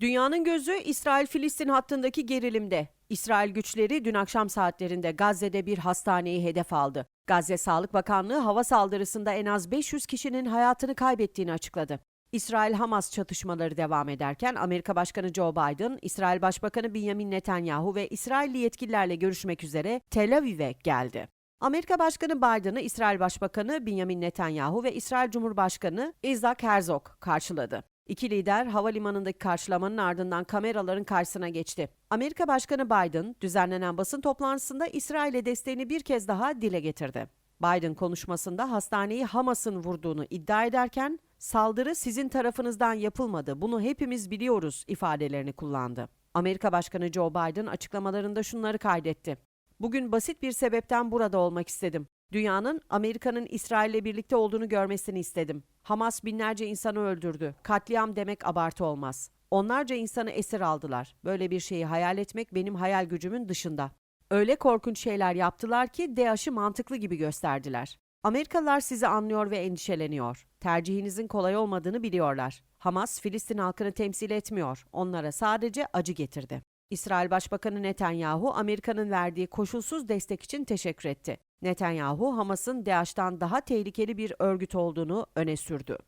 Dünyanın gözü İsrail-Filistin hattındaki gerilimde. İsrail güçleri dün akşam saatlerinde Gazze'de bir hastaneyi hedef aldı. Gazze Sağlık Bakanlığı hava saldırısında en az 500 kişinin hayatını kaybettiğini açıkladı. İsrail-Hamas çatışmaları devam ederken Amerika Başkanı Joe Biden, İsrail Başbakanı Benjamin Netanyahu ve İsrailli yetkililerle görüşmek üzere Tel Aviv'e geldi. Amerika Başkanı Biden'ı İsrail Başbakanı Benjamin Netanyahu ve İsrail Cumhurbaşkanı Isaac Herzog karşıladı. İki lider havalimanındaki karşılamanın ardından kameraların karşısına geçti. Amerika Başkanı Biden düzenlenen basın toplantısında İsrail'e desteğini bir kez daha dile getirdi. Biden konuşmasında hastaneyi Hamas'ın vurduğunu iddia ederken saldırı sizin tarafınızdan yapılmadı, bunu hepimiz biliyoruz ifadelerini kullandı. Amerika Başkanı Joe Biden açıklamalarında şunları kaydetti. Bugün basit bir sebepten burada olmak istedim. Dünyanın Amerika'nın İsrail'le birlikte olduğunu görmesini istedim. Hamas binlerce insanı öldürdü. Katliam demek abartı olmaz. Onlarca insanı esir aldılar. Böyle bir şeyi hayal etmek benim hayal gücümün dışında. Öyle korkunç şeyler yaptılar ki DAEŞ'ı mantıklı gibi gösterdiler. Amerikalılar sizi anlıyor ve endişeleniyor. Tercihinizin kolay olmadığını biliyorlar. Hamas, Filistin halkını temsil etmiyor. Onlara sadece acı getirdi. İsrail Başbakanı Netanyahu, Amerika'nın verdiği koşulsuz destek için teşekkür etti. Netanyahu, Hamas'ın DAEŞ'tan daha tehlikeli bir örgüt olduğunu öne sürdü.